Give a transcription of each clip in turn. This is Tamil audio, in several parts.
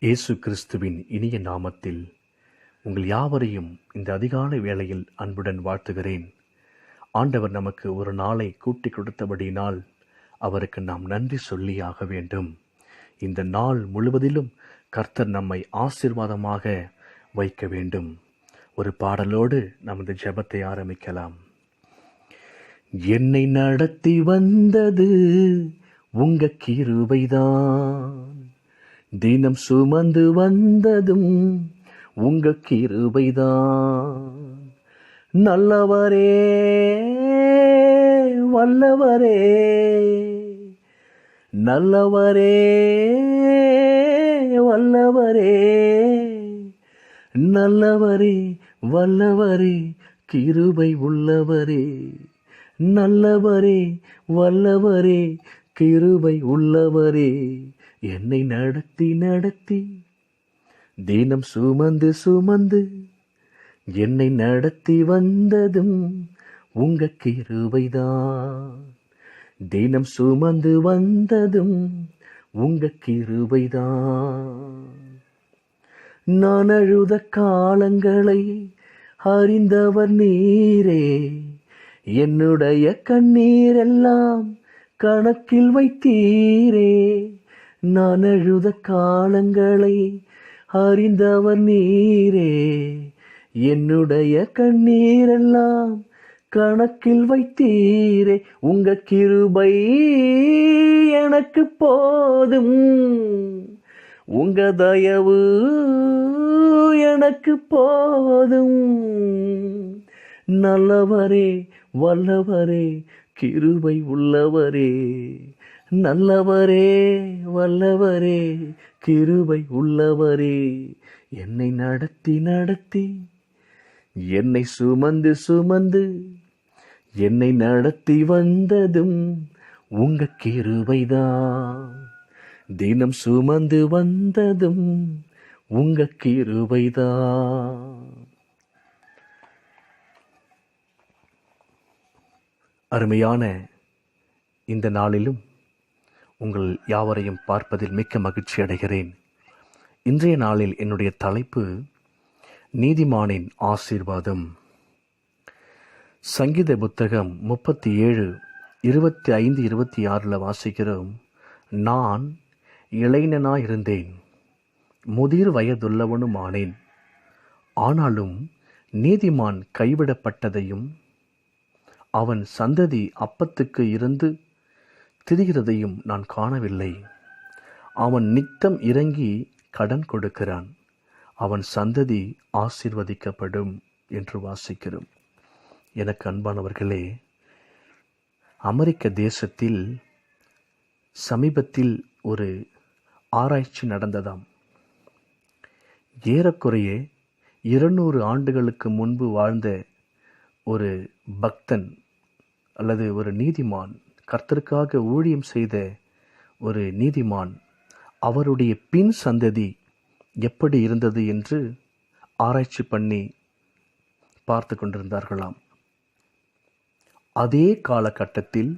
இயேசு கிறிஸ்துவின் இனிய நாமத்தில் உங்கள் யாவரையும் இந்த அதிகாலை வேளையில் அன்புடன் வாழ்த்துகிறேன். ஆண்டவர் நமக்கு ஒரு நாளை கூட்டி கொடுத்தபடியினால் அவருக்கு நாம் நன்றி சொல்லியாக வேண்டும். இந்த நாள் முழுவதிலும் கர்த்தர் நம்மை ஆசீர்வாதமாக வைக்க வேண்டும். ஒரு பாடலோடு நமது ஜெபத்தை ஆரம்பிக்கலாம். என்னை நடத்தி வந்தது உங்க கிருபைதான். தினம் சுமந்து வந்ததும் உங்க கிருபைதான். நல்லவரே வல்லவரே நல்லவரே வல்லவரே நல்லவரே வல்லவரே கிருபை உள்ளவரே நல்லவரே வல்லவரே கிருபை உள்ளவரே. என்னை நடத்தி நடத்தி. தினம் சுமந்து சுமந்து என்னை நடத்தி வந்ததும் உங்க கிருபைதான். தினம் சுமந்து வந்ததும் உங்க கிருபைதான். நான் அழுத காலங்களை அறிந்தவர் நீரே. என்னுடைய கண்ணீரெல்லாம் கணக்கில் வைத்தீரே. நான் அழுத காலங்களை அறிந்தவர் நீரே. என்னுடைய கண்ணீரெல்லாம் கணக்கில் வைத்தீரே. உங்க கிருபை எனக்கு போதும். உங்க தயவு எனக்கு போதும். நல்லவரே வல்லவரே கிருபை உள்ளவரே. நல்லவரே வல்லவரே கிருபை உள்ளவரே என்னை நடத்தி நடத்தி என்னை சுமந்து சுமந்து என்னை நடத்தி வந்ததும் உங்க கிருபைதான். தினம் சுமந்து வந்ததும் உங்க கிருபைதான். அருமையான இந்த நாளிலும் உங்கள் யாவரையும் பார்ப்பதில் மிக்க மகிழ்ச்சி அடைகிறேன். இன்றைய நாளில் என்னுடைய தலைப்பு நீதிமானின் ஆசீர்வாதம். சங்கீத புத்தகம் முப்பத்தி ஏழு இருபத்தி ஐந்து இருபத்தி ஆறில் வாசிக்கிறோம் நான் இளைஞனாயிருந்தேன் முதிர் வயதுள்ளவனும் ஆனேன் ஆனாலும் நீதிமான் கைவிடப்பட்டதையும் அவன் சந்ததி அப்பத்துக்கு இருந்து திரிகிறதையும் நான் காணவில்லை. அவன் நித்தம் இறங்கி கடன் கொடுக்கிறான். அவன் சந்ததி ஆசிர்வதிக்கப்படும் என்று வாசிக்கிறோம். எனக்கு அன்பானவர்களே அமெரிக்க தேசத்தில் சமீபத்தில் ஒரு ஆராய்ச்சி நடந்ததாம். ஏறக்குறைய இருநூறு ஆண்டுகளுக்கு முன்பு வாழ்ந்த ஒரு பக்தன் அல்லது ஒரு நீதிமான் கர்த்தருக்காக ஊழியம் செய்த ஒரு நீதிமான் அவருடைய பின் சந்ததி எப்படி இருந்தது என்று ஆராய்ச்சி பண்ணி பார்த்து கொண்டிருந்தார்களாம். அதே காலகட்டத்தில்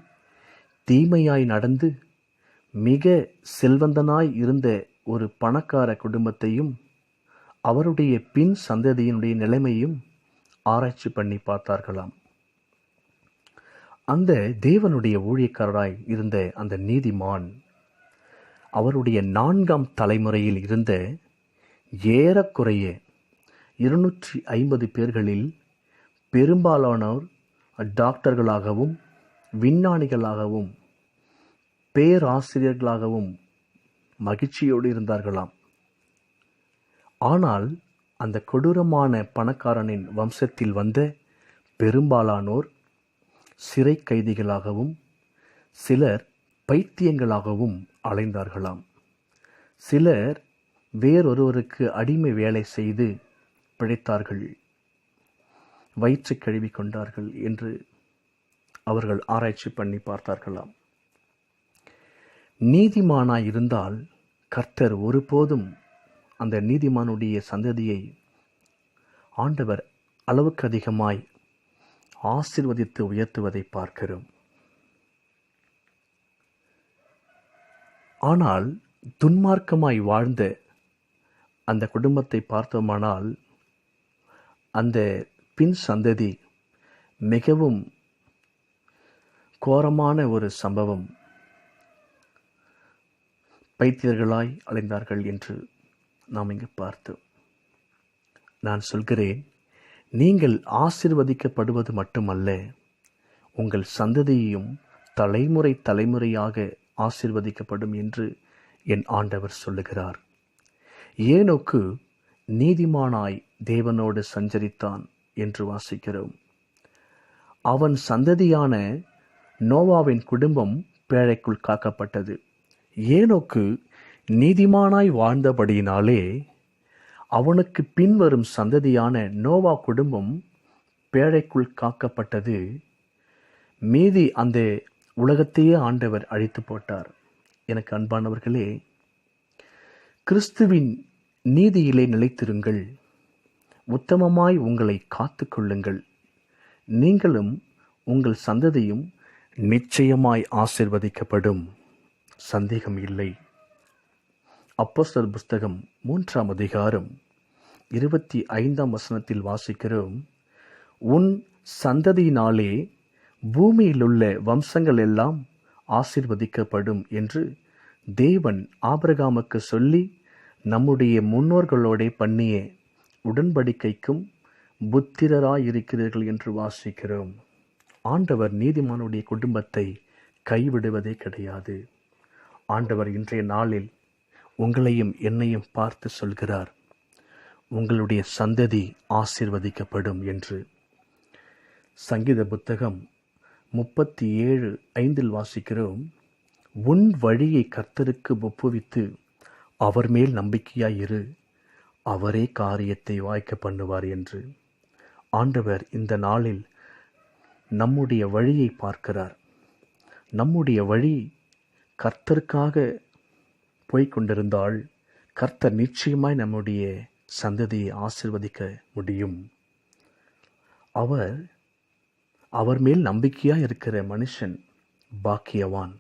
தீமையாய் நடந்து மிக செல்வந்தனாய் இருந்த ஒரு பணக்கார குடும்பத்தையும் அவருடைய பின் சந்ததியினுடைய நிலைமையும் ஆராய்ச்சி பண்ணி பார்த்தார்களாம். அந்த தேவனுடைய ஊழியக்காரராய் இருந்த அந்த நீதிமான் அவருடைய நான்காம் தலைமுறையில் இருந்த ஏறக்குறைய இருநூற்றி ஐம்பது பேர்களில் பெரும்பாலானோர் டாக்டர்களாகவும் விஞ்ஞானிகளாகவும் பேராசிரியர்களாகவும் மகிழ்ச்சியோடு இருந்தார்களாம். ஆனால் அந்த கொடூரமான பணக்காரனின் வம்சத்தில் வந்த பெரும்பாலானோர் சிறை கைதிகளாகவும் சிலர் பைத்தியங்களாகவும் அலைந்தார்களாம். சிலர் வேறொருவருக்கு அடிமை வேலை செய்து பிழைத்தார்கள். வயிற்று கழுவி கொண்டார்கள் என்று அவர்கள் ஆராய்ச்சி பண்ணி பார்த்தார்களாம். நீதிமானாய் இருந்தால் கர்த்தர் ஒருபோதும் அந்த நீதிமானுடைய சந்ததியை ஆண்டவர் அளவுக்கு அதிகமாய் ஆசிர்வதித்து உயர்த்துவதை பார்க்கிறோம். ஆனால் துன்மார்க்கமாய் வாழ்ந்த அந்த குடும்பத்தை பார்த்தோமானால் அந்த பின் சந்ததி மிகவும் கோரமான ஒரு சம்பவம். பைத்தியர்களாய் அலைந்தார்கள் என்று நாம் இங்கு பார்த்தோம். நான் சொல்கிறேன் நீங்கள் ஆசிர்வதிக்கப்படுவது மட்டுமல்ல உங்கள் சந்ததியையும் தலைமுறை தலைமுறையாக ஆசிர்வதிக்கப்படும் என்று என் ஆண்டவர் சொல்லுகிறார். ஏனோக்கு நீதிமானாய் தேவனோடு சஞ்சரித்தான் என்று வாசிக்கிறோம். அவன் சந்ததியான நோவாவின் குடும்பம் பேழைக்குள் காக்கப்பட்டது. ஏனோக்கு நீதிமானாய் வாழ்ந்தபடியினாலே அவனுக்கு பின்வரும் சந்ததியான நோவா குடும்பம் பேழைக்குள் காக்கப்பட்டது. மீதி அந்த உலகத்தையே ஆண்டவர் அழித்து போட்டார். எனக்கு அன்பானவர்களே கிறிஸ்துவின் நீதியிலே நிலைத்திருங்கள். உத்தமமாய் உங்களை காத்து கொள்ளுங்கள். நீங்களும் உங்கள் சந்ததியும் நிச்சயமாய் ஆசிர்வதிக்கப்படும். சந்தேகம் இல்லை. அப்போஸ்தல் புஸ்தகம் மூன்றாம் அதிகாரம் இருபத்தி ஐந்தாம் வசனத்தில் வாசிக்கிறோம். உன் சந்ததியினாலே பூமியிலுள்ள வம்சங்கள் எல்லாம் ஆசிர்வதிக்கப்படும் என்று தேவன் ஆபிரகாமுக்கு சொல்லி நம்முடைய முன்னோர்களோடே பண்ணிய உடன்படிக்கைக்கும் புத்திரராயிருக்கிறீர்கள் என்று வாசிக்கிறோம். ஆண்டவர் நீதிமானுடைய குடும்பத்தை கைவிடுவதே கிடையாது. ஆண்டவர் இன்றைய நாளில் உங்களையும் என்னையும் பார்த்து சொல்கிறார். உங்களுடைய சந்ததி ஆசிர்வதிக்கப்படும் என்று. சங்கீத புத்தகம் முப்பத்தி ஏழு ஐந்தில் வாசிக்கிறோம். உன் வழியை கர்த்தருக்கு ஒப்புவித்து அவர் மேல் நம்பிக்கையாயிரு அவரே காரியத்தை வாய்க்க பண்ணுவார் என்று. ஆண்டவர் இந்த நாளில் நம்முடைய வழியை பார்க்கிறார். நம்முடைய வழி கர்த்தருக்காக போய்கொண்டிருந்தால் கர்த்தர் நிச்சயமாய் நம்முடைய சந்ததியை ஆசிர்வதிக்க முடியும். அவர் அவர் மேல் நம்பிக்கையாக இருக்கிற மனுஷன் பாக்கியவான்.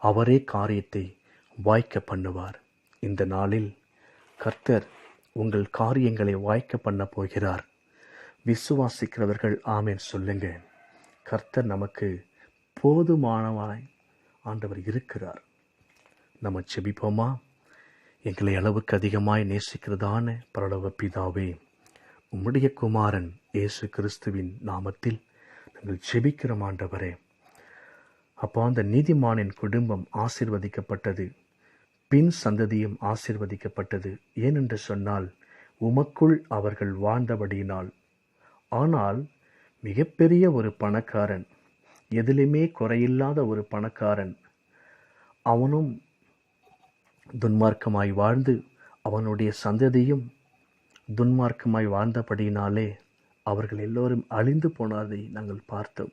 அவரே காரியத்தை வாய்க்க பண்ணுவார். இந்த நாளில் கர்த்தர் உங்கள் காரியங்களை வாய்க்க பண்ண போகிறார். விசுவாசிக்கிறவர்கள் ஆமேன் சொல்லுங்க. கர்த்தர் நமக்கு போதுமானவாய் ஆண்டவர் இருக்கிறார். நம்ம செபிப்போமா? எங்களை அளவுக்கு அதிகமாய் நேசிக்கிறதான பரலவ பிதாவே உம்முடைய குமாரன் இயேசு கிறிஸ்துவின் நாமத்தில் நாங்கள் செபிக்கிறோம் ஆண்டவரே. அப்போ அந்த நீதிமானின் குடும்பம் ஆசிர்வதிக்கப்பட்டது பின் சந்ததியும் ஆசிர்வதிக்கப்பட்டது. ஏனென்று சொன்னால் உமக்குள் அவர்கள் வாழ்ந்தபடியினால். ஆனால் மிகப்பெரிய ஒரு பணக்காரன் எதிலுமே குறையில்லாத ஒரு பணக்காரன் அவனும் துன்மார்க்கமாய் வாழ்ந்து அவனுடைய சந்ததியும் துன்மார்க்கமாய் வாழ்ந்தபடியினாலே அவர்கள் எல்லோரும் அழிந்து போனதை நாங்கள் பார்த்தோம்.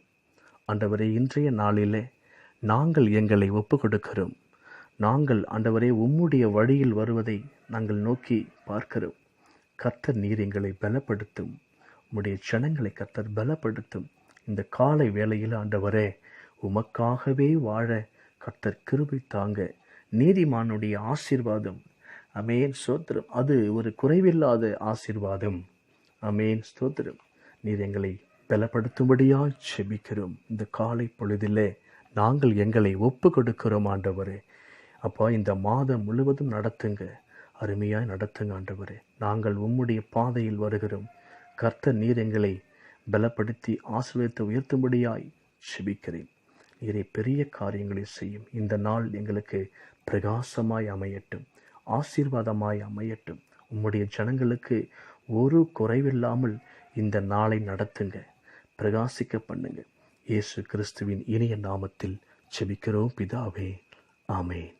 ஆண்டவரே இன்றைய நாளிலே நாங்கள் எங்களை ஒப்பு கொடுக்கிறோம் நாங்கள் ஆண்டவரே உம்முடைய வழியில் வருவதை நாங்கள் நோக்கி பார்க்கிறோம். கர்த்தர் நீர் எங்களை பலப்படுத்தும். உம்முடைய ஜனங்களை கர்த்தர் பலப்படுத்தும். இந்த காலை வேளையில் ஆண்டவரே உமக்காகவே வாழ கர்த்தர் கிருபை தாங்க. நீதிமானுடைய ஆசீர்வாதம். அமேன் ஸ்தோத்திரம். அது ஒரு குறைவில்லாத ஆசீர்வாதம். அமேன் ஸ்தோத்திரம். நீர் எங்களை பலப்படுத்தும்படியாய் செபிக்கிறோம் இந்த காலை பொழுதிலே நாங்கள் எங்களை ஒப்பு கொடுக்கிறோம் ஆண்டவரே. அப்பா இந்த மாதம் முழுவதும் நடத்துங்க. அருமையாய் நடத்துங்க ஆண்டவரே. நாங்கள் உம்முடைய பாதையில் வருகிறோம். கர்த்த நீர் எங்களை பலப்படுத்தி ஆசிரியத்தை உயர்த்தும்படியாய் செபிக்கிறேன் நீரை பெரிய காரியங்களை செய்யும். இந்த நாள் எங்களுக்கு பிரகாசமாய் அமையட்டும். ஆசீர்வாதமாய் அமையட்டும். உம்முடைய ஜனங்களுக்கு ஒரு குறைவில்லாமல் இந்த நாளை நடத்துங்க. பிரகாசிக்க பண்ணுங்க. இயேசு கிறிஸ்துவின் இனிய நாமத்தில் செபிக்கிறோம் பிதாவே ஆமேன்.